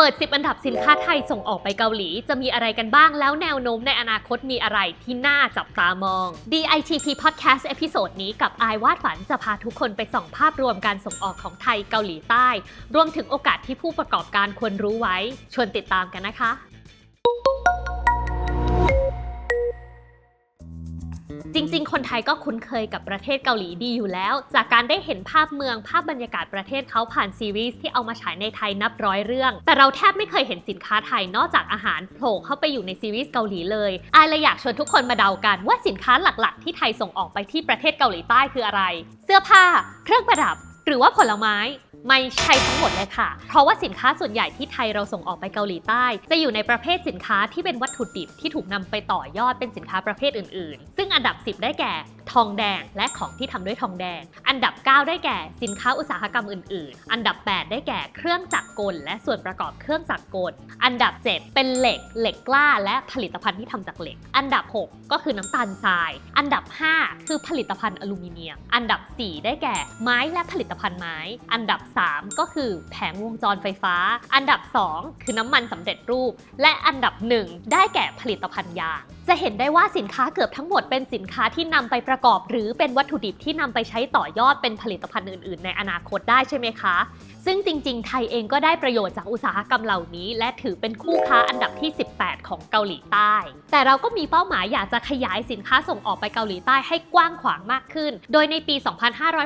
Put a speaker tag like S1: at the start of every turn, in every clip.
S1: เปิด 10 อันดับสินค้าไทยส่งออกไปเกาหลี จะมีอะไรกันบ้างแล้วแนวโน้มในอนาคตมีอะไรที่น่าจับตามอง DITP Podcast เอพิโซดนี้กับอายวาดฝันจะพาทุกคนไปส่องภาพรวมการส่งออกของไทยเกาหลีใต้ รวมถึงโอกาสที่ผู้ประกอบการควรรู้ไว้ ชวนติดตามกันนะคะ จริง ๆ คนไทยก็คุ้นเคยกับประเทศเกาหลีดีอยู่แล้ว จากการได้เห็นภาพเมืองภาพบรรยากาศประเทศเขาผ่านซีรีส์ที่เอามาฉายในไทยนับร้อยเรื่อง แต่เราแทบไม่เคยเห็นสินค้าไทยนอกจากอาหารโผล่เข้าไปอยู่ในซีรีส์เกาหลีเลยอายเลยอยากชวนทุกคนมาเดากันว่าสินค้าหลักๆ ที่ไทยส่งออกไปที่ประเทศเกาหลีใต้คืออะไร เสื้อผ้า เครื่องประดับ หรือว่าผลไม้ ไม่ใช่ทั้งหมดเลยค่ะ เพราะว่าสินค้าส่วนใหญ่ที่ไทยเราส่งออกไปเกาหลีใต้ จะอยู่ในประเภทสินค้าที่เป็นวัตถุดิบที่ถูกนำไปต่อยอดเป็นสินค้าประเภทอื่น ๆ ซึ่งอันดับ 10 ได้แก่ ทองแดง และของที่ทำด้วยทองแดง อันดับ 9 ได้แก่สินค้าอุตสาหกรรมอื่น ๆ อันดับ 8 ได้แก่เครื่องจักรกล และส่วนประกอบเครื่องจักรกล อันดับ 7 เป็นเหล็ก เหล็กกล้า และผลิตภัณฑ์ที่ทำจากเหล็ก อันดับ 6 ก็คือน้ำตาลทราย อันดับ 5 คือผลิตภัณฑ์อลูมิเนียม อันดับ 4 ได้แก่ไม้และผลิตภัณฑ์ไม้ อันดับ 3 ก็คือแผงวงจรไฟฟ้า อันดับ 2 คือน้ำมันสำเร็จรูป และอันดับ 1 ได้แก่ผลิตภัณฑ์ยาง จะเห็นได้ว่าสินค้าเกือบทั้งหมดเป็นสินค้าที่นำไปประกอบหรือเป็นวัตถุดิบที่นำไปใช้ต่อยอดเป็นผลิตภัณฑ์อื่น ๆ ในอนาคตได้ใช่ไหมคะ ซึ่งจริง ๆ ไทยเองก็ได้ประโยชน์จากอุตสาหกรรมเหล่านี้ และถือเป็นคู่ค้าอันดับที่ 18 ของเกาหลีใต้ แต่เราก็มีเป้าหมายอยากจะขยายสินค้าส่งออกไปเกาหลีใต้ให้กว้างขวางมากขึ้น โดยในปี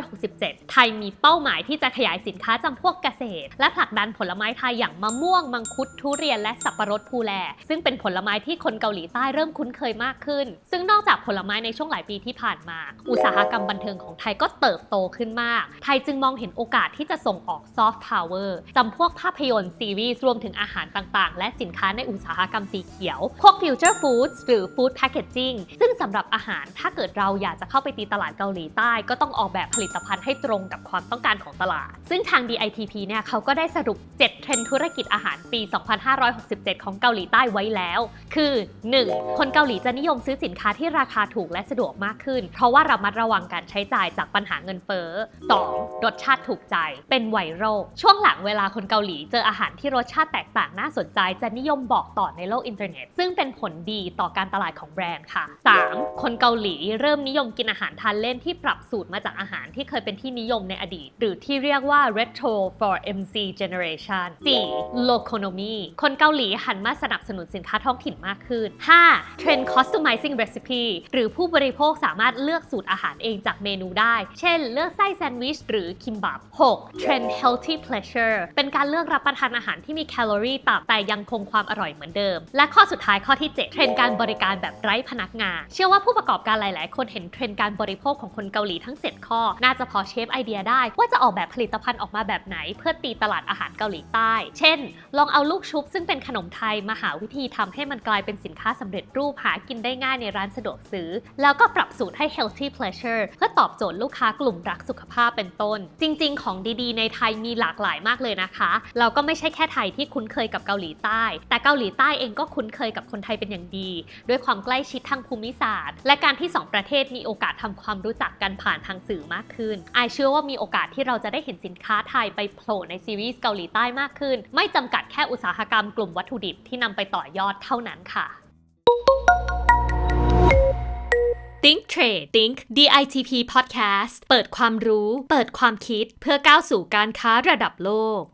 S1: 2567 ไทยมีเป้าหมายที่จะขยายสินค้าจำพวกเกษตร และผลักดันผลไม้ไทยอย่างมะม่วง มังคุด ทุเรียน และสับปะรดภูแล ซึ่งเป็นผลไม้ที่คนเกาหลีใต้เริ่มคุ้นเคยมากขึ้น ซึ่งนอกจากผลไม้ในช่วงหลายปีที่ผ่านมา อุตสาหกรรมบันเทิงของไทยก็เติบโตขึ้นมาก ไทยจึงมองเห็นโอกาสที่จะส่งออกซอฟต์พาวเวอร์จำพวกภาพยนตร์ซีรีส์รวมถึงอาหารต่างๆ และสินค้าในอุตสาหกรรมสีเขียว พวกฟิวเจอร์ฟู้ดหรือฟู้ดแพคเกจจิ้งซึ่งสำหรับอาหารถ้าเกิดเราอยากจะเข้าไปตีตลาดเกาหลีใต้ ก็ต้องออกแบบผลิตภัณฑ์ให้ตรงกับความต้องการของตลาด ซึ่งทาง DITP เนี่ยเขาก็ได้สรุป 7 เทรนด์ธุรกิจอาหารปี 2567 ของเกาหลีใต้ไว้แล้ว คือ 1. คนเกาหลีจะนิยมซื้อสินค้าที่ราคาถูกและสะดวกมากขึ้นเพราะว่าระมัดระวังการใช้จ่ายจากปัญหาเงินเฟ้อ 2. รสชาติถูกใจ เป็นไวรัลช่วงหลังเวลาคนเกาหลีเจออาหารที่รสชาติแตกต่างน่าสนใจ จะนิยมบอกต่อในโลกอินเทอร์เน็ต ซึ่งเป็นผลดีต่อการตลาดของแบรนด์ค่ะ 3. คนเกาหลีเริ่มนิยมกินอาหารทานเล่นที่ปรับสูตรมาจากอาหารที่เคยเป็นที่นิยมในอดีต หรือที่เรียกว่า retro for MC generation 4. loconomy คนเกาหลีหันมาสนับสนุนสินค้าท้องถิ่นมากขึ้น 5. trend customizing recipe หรือผู้บริโภคสามารถเลือกสูตรอาหารเองจากเมนูได้ เช่น เลือกไส้แซนด์วิชหรือคิมบับ 6. trend healthy pleasure เป็นการเลือกรับประทานอาหารที่มีแคลอรี่ต่ำแต่ยังคงความอร่อยเหมือนเดิม และข้อสุดท้ายข้อที่ 7 เทรนด์การบริการแบบไร้พนักงาน เชื่อว่าผู้ประกอบการหลาย ๆ คนเห็นเทรนด์การบริโภคของคนเกาหลีทั้ง 7 ข้อ น่าจะพอเชฟไอเดียได้ ว่าจะออกแบบผลิตภัณฑ์ออกมาแบบไหน เพื่อตีตลาดอาหารเกาหลีใต้ เช่น ลองเอาลูกชุบซึ่งเป็นขนมไทยมาหาวิธีทำให้มันกลายเป็นสินค้าสำเร็จรูปหากินได้ง่ายในร้านสะดวกซื้อ แล้วก็ปรับสูตรใให้ healthy pleasure เพื่อตอบโจทย์ลูกค้ากลุ่มรักสุขภาพเป็นต้น จริง ๆ ของดีๆ ในไทยมีหลากหลายมากเลยนะคะ เราก็ไม่ใช่แค่ไทยที่คุ้นเคยกับเกาหลีใต้ แต่เกาหลีใต้เองก็คุ้นเคยกับคนไทยเป็นอย่างดี ด้วยความใกล้ชิดทางภูมิศาสตร์ และการที่ 2 ประเทศมีโอกาสทำความรู้จักกันผ่านทางสื่อมากขึ้นอายเชื่อว่ามีโอกาสที่เราจะได้เห็นสินค้าไทยไปโผล่ในซีรีส์เกาหลีใต้มากขึ้น ไม่จำกัดแค่อุตสาหกรรมกลุ่มวัตถุดิบที่นำไปต่อยอดเท่านั้นค่ะ Think Trade Think DITP Podcast เปิดความรู้ เปิดความคิดเพื่อก้าวสู่การค้าระดับโลก